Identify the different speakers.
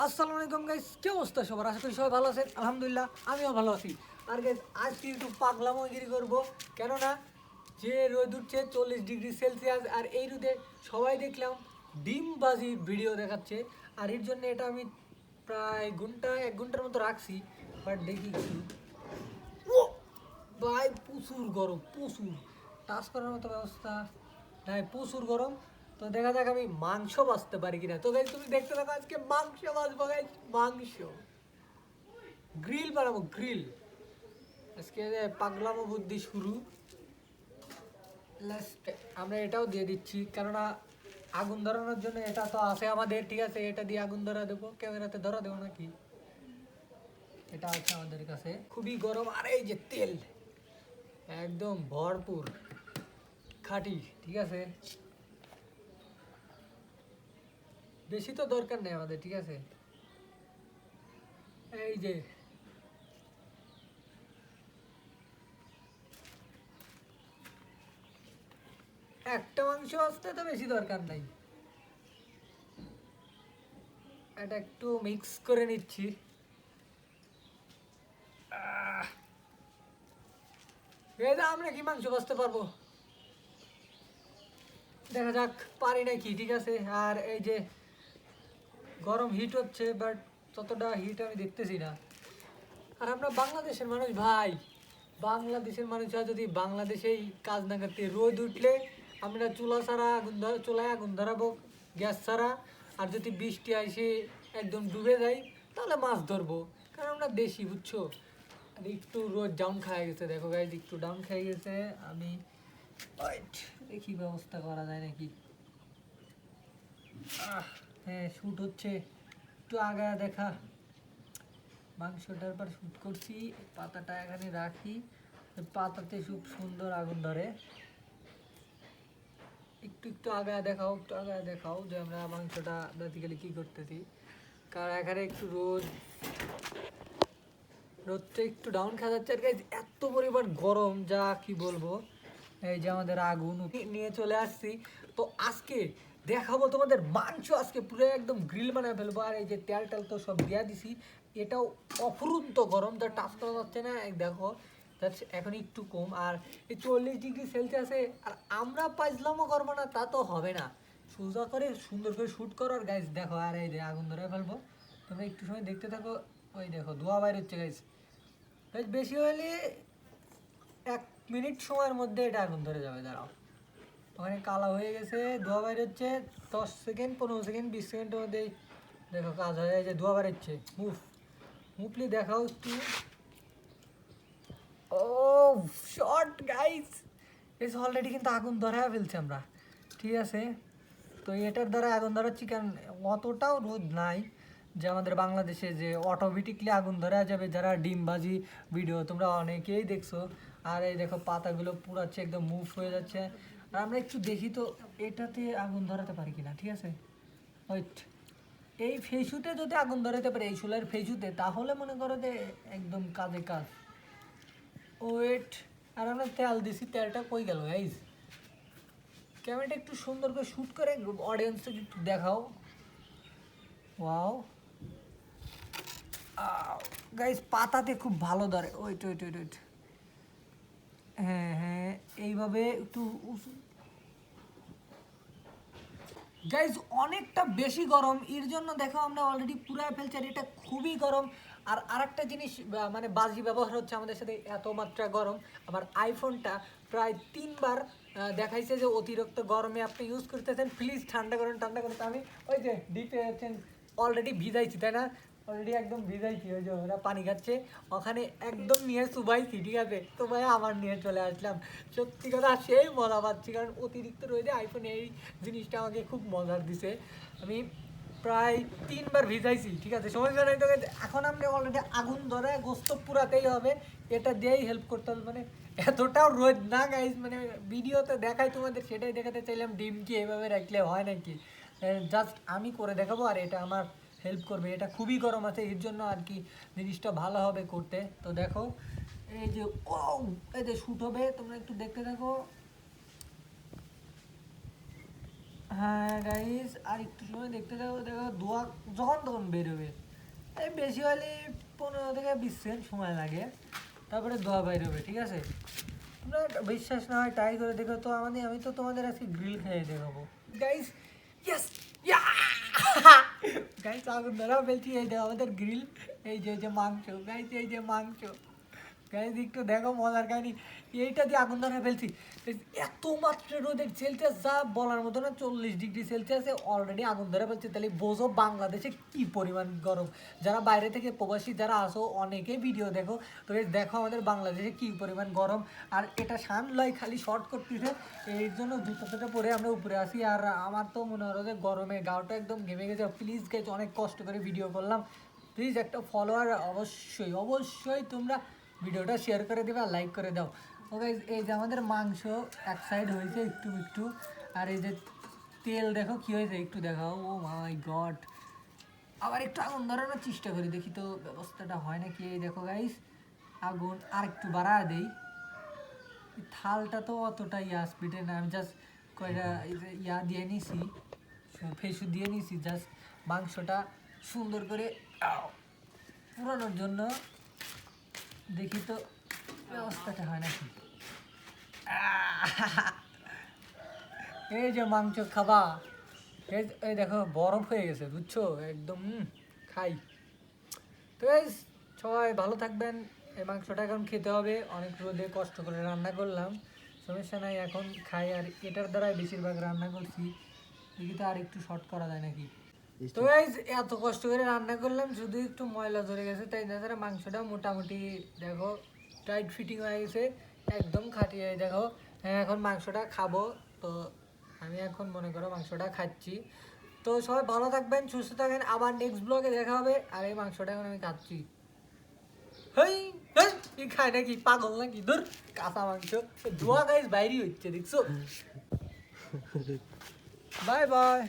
Speaker 1: আসসালামু আলাইকুম গাইস কি অবস্থা সবার? আশা করি সবাই ভালো আছেন। আলহামদুলিল্লাহ, আমিও ভালো আছি। আর গাইস আজকে একটু পাগলামগিরি করব। কেননা, যে রোদ উঠছে চল্লিশ ডিগ্রি সেলসিয়াস, আর এই রোদে সবাই দেখলাম ডিমবাজি ভিডিও দেখাচ্ছে। আর এর জন্য এটা আমি প্রায় ঘণ্টা, এক ঘণ্টার মতো রাখছি। বাট দেখি কি ও! ভাই, প্রচুর গরম, প্রচুর। টাচ করার মতো ব্যবস্থা নাই, প্রচুর গরম। তো দেখা যাক আমি মাংস বাঁচতে পারি কিনা। তো গাইজ তুমি দেখতে থাকো আজকে মাংস বাঁচবো গাইজ মাংস। গ্রিল বানাবো গ্রিল আজকে পাগলামো বুদ্ধি শুরু। লাস্ট আমরা এটাও দিয়ে দিচ্ছি, কেননা আগুন ধরানোর জন্য এটা তো আছে আমাদের, ঠিক আছে? এটা দিয়ে আগুন ধরা দেবো। ক্যামেরাতে ধরা দেবো নাকি? এটা আছে আমাদের কাছে। খুবই গরম, আর এই যে তেল। একদম ভরপুর। খাটি, ঠিক আছে? বেশি তো দরকার নেই আমাদের, ঠিক আছে? এই যে। একটা মাংস আসতে তো বেশি দরকার নাই। এটা একটু মিক্স করে নিচ্ছি। আমরা কি মাংস বাঁচতে পারব? দেখা যাক, পারি নাকি, ঠিক আছে? আর এই যে গরম হিট হচ্ছে বাট ততটা হিট আমি দেখতেছি না। আর আমরা বাংলাদেশের মানুষ ভাই বাংলাদেশের মানুষরা যদি বাংলাদেশেই কাজ না করতে রোদ উঠলে আমরা চুলা ছাড়া আগুন ধর চুলায় আগুন ধরাবো গ্যাস ছাড়া। আর যদি বৃষ্টি আসে একদম ডুবে যায় তাহলে মাছ ধরবো। কারণ আমরা দেশি বুঝছ? আর একটু রোদ ডাউন খাই গেছে দেখো গাইজ একটু ডাউন খাই গেছে। আমি দেখি ব্যবস্থা করা যায় নাকি। আহ, শ্যুট হচ্ছে। একটু আগা দেখা। মাংসটার পর শ্যুট করছি। পাতাটা এখানে রাখি। পাতাতে খুব সুন্দর আগুন ধরে। একটু একটু আগায় দেখাও, একটু আগায় দেখাও যে আমরা মাংসটা বেসিক্যালি কী করতেছি। কারণ এখানে একটু রোদ। রোদটা একটু ডাউন খাওয়া যাচ্ছে আর এত পরিমাণ গরম, যা কি বলব। এই যে আমাদের আগুন। নিয়ে চলে আসছি। তো আজকে দেখাবো তোমাদের মাংস আজকে পুরো একদম গ্রিল বানায় ফেলব। আর এই যে তেল টেল তো সব দিয়া দিছি। এটাও অফুরন্ত গরম, যা টাচ করা যাচ্ছে না। দেখো এখন একটু কম। আর এই চল্লিশ ডিগ্রি সেলসিয়াসে আর আমরা পাইজলামও করব না, তা তো হবে না। সোজা করে সুন্দর করে শ্যুট করো। আর গাইজ দেখো, আর এই যে আগুন ধরে ফেলব। তোমরা একটু সময় দেখতে থাকো। ওই দেখো, ধোয়া বাইর হচ্ছে গাইজ বেশি হলে এক মিনিট সময়ের মধ্যে এটা আগুন ধরে যাবে, দাঁড়াও। ওখানে কালা হয়ে গেছে, ধোয়া বাইর হচ্ছে দশ সেকেন্ড, পনেরো সেকেন্ড, বিশ সেকেন্ডের মধ্যেই দেখো কাজ হয়ে যায় ধোয়া বাইর হচ্ছে মুভ মুভলি দেখাও একটু ও শর্ট গাইস এস অলরেডি কিন্তু আগুন ধরা ফেলছি আমরা, ঠিক আছে? তো এটার দ্বারা আগুন ধরাচ্ছি, কারণ অতটাও রোদ নাই যে আমাদের বাংলাদেশে যে অটোমেটিকলি আগুন ধরা যাবে, যারা ডিমবাজি ভিডিও তোমরা অনেকেই দেখছ। আর এই দেখো পাতাগুলো পুরাচ্ছে একদম মুভ হয়ে যাচ্ছে। আর আমরা একটু দেখি তো, এটাতে আগুন ধরাতে পারি কিনা, ঠিক আছে? ওয়েট এই ফেসুতে যদি আগুন ধরাতে পারে, এই চুলের ফেসুতে, তাহলে মনে করো যে একদম কাজে কাজ। ওয়েট আর আমরা তেল দিছি, তেলটা কই গেল গাইজ ক্যামেরাটা একটু সুন্দর করে শ্যুট করে অডিয়েন্সকে একটু দেখাও। ওয়াও গাইজ পাতাতে খুব ভালো ধরে। ওইট ওইট ওইট ওইট হ্যাঁ হ্যাঁ এইভাবে একটু গাইজ অনেকটা বেশি গরম। এর জন্য দেখো আমরা অলরেডি পুরাই ফেলছি আর এটা খুবই গরম। আর আরেকটা জিনিস মানে বাজি ব্যবহার হচ্ছে আমাদের সাথে এত মাত্রা গরম। আমার আইফোনটা প্রায় তিনবার দেখাইছে যে অতিরিক্ত গরমে আপনি ইউজ করতেছেন। প্লিজ ঠান্ডা করুন ঠান্ডা করুন। আমি ওই যে ডিপে অলরেডি ভিজাইছি, তাই না? অলরেডি একদম ভিজাইছি ওই যে ওরা পানি খাচ্ছে। ওখানে একদম নিয়ে চুবাইছি ঠিক আছে? তো ভাই আমার নিয়ে চলে আসলাম। সত্যি কথা সেই মজা পাচ্ছি, কারণ অতিরিক্ত রয়েছে আইফোন এই জিনিসটা আমাকে খুব মজার দিছে। আমি প্রায় তিনবার ভিজাইছি, ঠিক আছে? সময় নাই তোকে এখন আমরা অলরেডি আগুন ধরে গোস্ত পুরাতেই হবে। এটা দিয়েই হেল্প করতে হবে। মানে এতটাও রোদ না গাইজ মানে ভিডিওতে দেখাই তোমাদের, সেটাই দেখাতে চাইলাম। ডিম কি এভাবে রাখলে হয় নাকি? জাস্ট আমি করে দেখাবো, আর এটা আমার হেল্প করবে। এটা খুবই গরম আছে, এর জন্য আর কি জিনিসটা ভালো হবে করতে। তো দেখো, এই যে ও এই যে শ্যুট হবে, তোমরা একটু দেখতে থাকো। হ্যাঁ গাইস আর একটু সময় দেখতে যাব দেখো ধোয়া যখন তখন বেরোবে। এই বেশি হলে পনেরো থেকে বিশ সেকেন্ড সময় লাগে। তারপরে ধোয়া বেরোবে, ঠিক আছে? তোমরা বিশ্বাস না হয় ট্রাই করে দেখো। তো আমাদের, আমি তো তোমাদের আজকে গ্রিল খেয়ে দেখাবো। গাইস গাইস আগুন ধরা বলছি এই দেখো আমাদের গ্রিল এই যে যে মাংস গাইস এই যে মাংস। গাইস একটু দেখো, মজার কাহিনি। এইটা দিয়ে আগুন ধরা ফেলছি। এত মাত্রা রোদের সেলসিয়াস যা বলার মতো না, চল্লিশ ডিগ্রি সেলসিয়াসে অলরেডি আগুন ধরে ফেলছে। তাহলে বোঝো বাংলাদেশে কি পরিমাণ গরম। যারা বাইরে থেকে প্রবাসী, যারা আসো অনেকে ভিডিও দেখো। তো দেখো আমাদের বাংলাদেশে কি পরিমাণ গরম। আর এটা শান লয় খালি শর্ট করতেছে। এই জন্য জুতো টুতো পরে আমরা উপরে আসি। আর আমার তো মনে হলো যে গরমে গাওটা একদম ঘেমে গেছে। প্লিজ গেছে অনেক কষ্ট করে ভিডিও করলাম। প্লিজ একটা ফলোয়ার অবশ্যই অবশ্যই তোমরা ভিডিওটা শেয়ার করে দেবে আর লাইক করে দাও। ও guys, এই যে আমাদের মাংস এক সাইড হয়েছে একটু একটু আর এই যে তেল দেখো কি হয়েছে একটু দেখাও। ও মাই গড আবার একটু আগুন ধরানোর চেষ্টা করি দেখি তো ব্যবস্থাটা হয় নাকি? এই দেখো গাইস আগুন আর একটু বাড়া দেই থালটা তো অতটা ইয়া স্পিডে না আমি জাস্ট কয়টা ইয়া দিয়ে নিছি ফেসু দিয়ে নিছি জাস্ট মাংসটা সুন্দর করে পুরানোর জন্য দেখি তো ব্যবস্থাটা হয় নাকি! এই যে মাংস খাবা। এই দেখো, বরফ হয়ে গেছে, বুঝছ? একদম খাই। তো সবাই ভালো থাকবেন। এই মাংসটা এখন খেতে হবে। অনেক রোদে কষ্ট করে রান্না করলাম। সমস্যা নাই, এখন খাই। আর এটার দ্বারাই বেশিরভাগ রান্না করছি। দেখি তো আর একটু শর্ট করা যায় নাকি? তো এত কষ্ট করে রান্না করলাম শুধু একটু ময়লা ধরে গেছে তাই তাছাড়া মাংসটা মোটামুটি দেখো টাইট ফিটিং হয়ে গেছে একদম খাটিয়ে দেখো হ্যাঁ এখন মাংসটা খাব। তো আমি এখন মনে করো মাংসটা খাচ্ছি। তো সবাই ভালো থাকবেন সুস্থ থাকবেন। আবার নেক্সট ব্লগে দেখা হবে। আর এই মাংসটা এখন আমি খাচ্ছি হেই হেই, এই খায় নাকি পাগল নাকি? ধর কাঁচা মাংস। ধোয়া গাইজ বাইরে হচ্ছে দেখছ? Bye bye.